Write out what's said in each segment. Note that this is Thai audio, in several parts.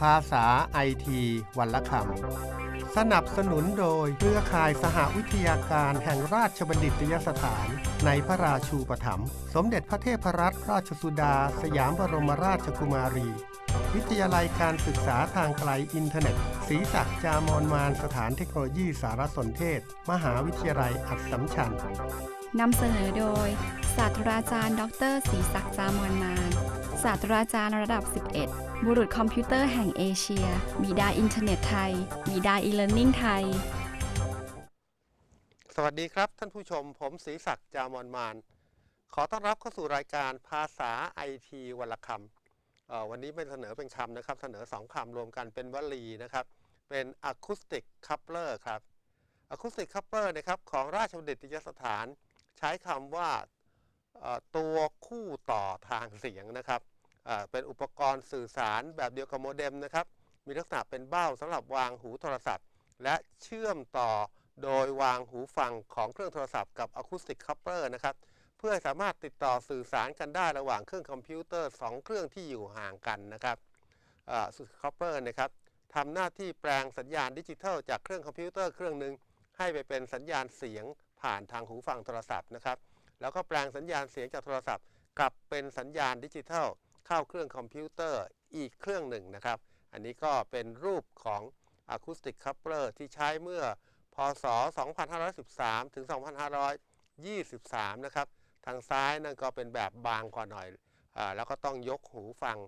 ภาษาไอทีวันละคำ สนับสนุนโดยเครือข่ายสหวิทยาการแห่งราชบัณฑิตยสถาน ในพระราชูปถัมภ์สมเด็จพระเทพรัตนราชสุดา สยามบรมราชกุมารี วิทยาลัยการศึกษาทางไกลอินเทอร์เน็ต ศรีศักดิ์จามอนมานสถานเทคโนโลยีสารสนเทศ มหาวิทยาลัยอัสสัมชัญนำเสนอโดยศาสตราจารย์ ดรศรีศักดิ์จามอนมาน ศาสตราจารย์ระดับ 11 บุรุษคอมพิวเตอร์แห่งเอเชีย บิดาอินเทอร์เน็ตไทย บิดาอีเล r n น n ่งไทย สวัสดีครับท่านผู้ชม ผมศรีศักดิ์จามอนมาน ขอต้อนรับเข้าสู่รายการภาษาไอทีวันละคำวันนี้ไม่เสนอเป็นคำนะครับ เสนอสองคำรวมกันเป็นวลีนะครับ เป็น acoustic coupler ครับ acoustic coupler นะครับของราชบัณฑิตยสถาน ใช้คำว่าตัว คู่ต่อทางเสียงนะครับเป็นอุปกรณ์สื่อสารแบบเดียวกับโมเด็มนะครับ มีลักษณะเป็นเบ้าสำหรับวางหูโทรศัพท์ และเชื่อมต่อโดยวางหูฟังของเครื่องโทรศัพท์กับ acoustic coupler นะครับ เพื่อสามารถติดต่อสื่อสารกันได้ระหว่างเครื่องคอมพิวเตอร์ 2 เครื่องที่อยู่ห่างกันนะครับสุดคอปเปอร์นะครับทำหน้าที่แปลงสัญญาณดิจิทัลจากเครื่องคอมพิวเตอร์เครื่องหนึ่งให้ไปเป็นสัญญาณเสียงผ่านทางหูฟังโทรศัพท์นะครับ แล้วก็แปลงสัญญาณเสียงจากโทรศัพท์ กลับเป็นสัญญาณดิจิทัล เข้าเครื่องคอมพิวเตอร์อีกเครื่องหนึ่งนะครับ อันนี้ก็เป็นรูปของ Acoustic Coupler ที่ใช้เมื่อพศ 2513 ถึง 2523 นะครับ ทางซ้ายนั่นก็เป็นแบบบางกว่าหน่อยอาแล้วก็ต้องยกหูฟัง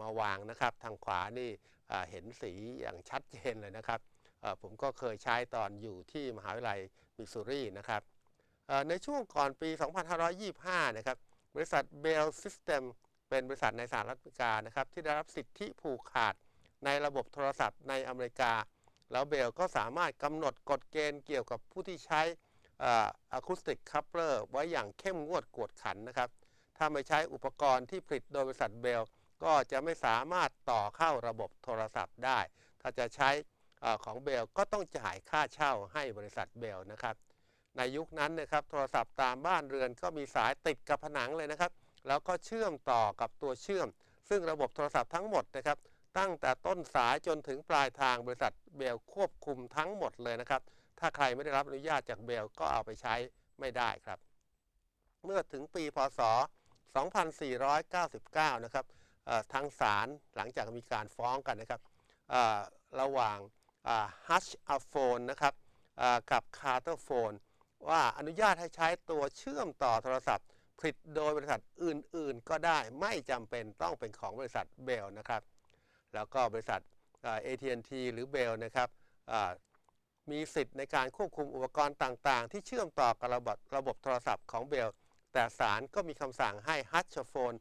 มาวางนะครับ ทางขวานี่เห็นสีอย่างชัดเจนเลยนะครับ ผมก็เคยใช้ตอนอยู่ที่มหาวิทยาลัยมิสซูรีนะครับในช่วงก่อนปี 2525 นะครับ บริษัท Bell System เป็นบริษัทในสหรัฐอเมริกานะครับที่ได้รับสิทธิผูกขาดในระบบโทรศัพท์ในอเมริกา แล้วเบลก็สามารถกำหนดกฎเกณฑ์เกี่ยวกับผู้ที่ใช้อะคูสติกคัพเลอร์ไว้อย่างเข้มงวดกวดขันนะครับ ถ้าไม่ใช้อุปกรณ์ที่ผลิตโดยบริษัทเบล ก็จะไม่สามารถต่อเข้าระบบโทรศัพท์ได้ ถ้าจะใช้อของเบลก็ต้องจ่ายค่าเช่าให้บริษัทเบลนะครับ ในยุคนั้นนะครับโทรศัพท์ตามบ้านเรือนก็มีสายติดกับผนังเลยนะครับ แล้วก็เชื่อมต่อกับตัวเชื่อม ซึ่งระบบโทรศัพท์ทั้งหมดนะครับตั้งแต่ต้นสายจนถึงปลายทางบริษัทเบลควบคุมทั้งหมดเลยนะครับ ถ้าใครไม่ได้รับอนุญาตจากเบลก็เอาไปใช้ไม่ได้ครับ เมื่อถึงปีพศ 2499 นะครับทางศาลหลังจากมีการฟ้องกันนะครับระหว่างฮัชอาโฟนนะครับกับคาร์เตอร์โฟน ว่าอนุญาตให้ใช้ตัวเชื่อมต่อโทรศัพท์ผลิตโดยบริษัทอื่นๆ ก็ได้ไม่จำเป็นต้องเป็นของบริษัทเบลนะครับ แล้วก็บริษัทเอ่อ AT&T หรือเบลนะครับมีสิทธิ์ในการควบคุมอุปกรณ์ต่างๆ ที่เชื่อมต่อกับระบบระบบโทรศัพท์ของเบล แต่ศาลก็มีคำสั่งให้ฮัตชโฟน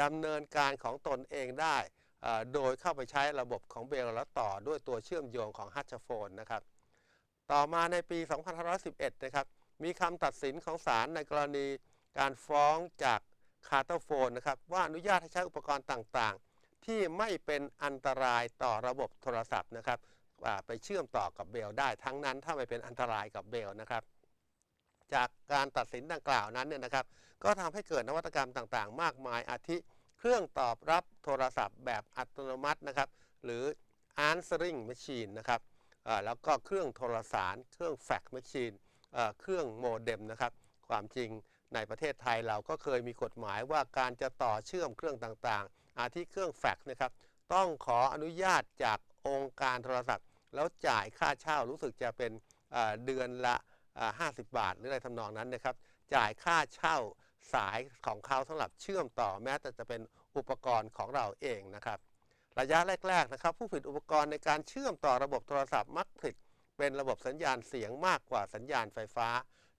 ดำเนินการของตนเองได้ โดยเข้าไปใช้ระบบของเบลแล้วต่อด้วยตัวเชื่อมโยงของฮัตชโฟนนะครับ ต่อมาในปี 2511 นะครับ มีคำตัดสินของศาลในกรณีการฟ้องจากคาร์เตอร์โฟนนะครับว่าอนุญาตให้ใช้อุปกรณ์ต่างๆ ที่ไม่เป็นอันตรายต่อระบบโทรศัพท์นะครับอ่าไปเชื่อมต่อกับเบลได้ทั้งนั้นถ้าไม่เป็นอันตรายกับเบลนะครับจากการตัดสินดังกล่าวนั้นเนี่ยนะครับ ก็ทำให้เกิดนวัตกรรมต่างๆ มากมายอาทิเครื่องตอบรับโทรศัพท์แบบอัตโนมัตินะครับ หรือ answering machine นะครับแล้วก็เครื่องโทรสาร เครื่อง fax machine เครื่องโมเด็มนะครับ ความจริงในประเทศไทยเราก็เคยมีกฎหมายว่าการจะต่อเชื่อมเครื่องต่างๆ อาทิเครื่องแฟกซ์นะครับ ต้องขออนุญาตจากองค์การโทรศัพท์ แล้วจ่ายค่าเช่ารู้สึกจะเป็นเดือนละอ่า50 บาท หรืออะไรทำนองนั้นนะครับ จ่ายค่าเช่าสายของเขาสำหรับเชื่อมต่อแม้แต่จะเป็นอุปกรณ์ของเราเองนะครับ ระยะแรกๆนะครับ ผู้ผลิตอุปกรณ์ในการเชื่อมต่อระบบโทรศัพท์มักผลิต เป็นระบบสัญญาณเสียงมากกว่าสัญญาณไฟฟ้า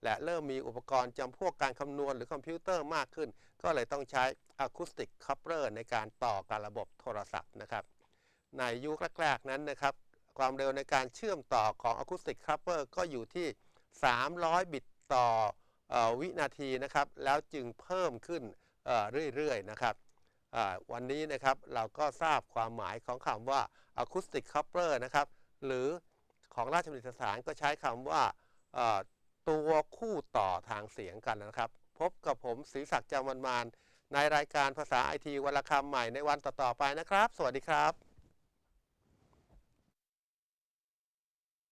และเริ่มมีอุปกรณ์จำพวกการคำนวณหรือคอมพิวเตอร์มากขึ้น ก็เลยต้องใช้ Acoustic Coupler ในการต่อกับระบบโทรศัพท์นะครับในยุคแรกๆนั้นนะครับความเร็วในการเชื่อมต่อของ Acoustic Coupler ก็อยู่ที่ 300 บิตต่ออวินาทีนะครับ แล้วจึงเพิ่มขึ้นเรื่อยๆนะครับวันนี้นะครับเราก็ทราบความหมายของคำว่า Acoustic Coupler นะครับ หรือ ของราชบัณฑิตสถานก็ใช้คำว่าตัวคู่ต่อทางเสียงกันนะครับ พบกับผมศรีศักดิ์จามันมานในรายการภาษาไอทีวันละคำใหม่ในวันต่อๆไปนะครับ สวัสดีครับ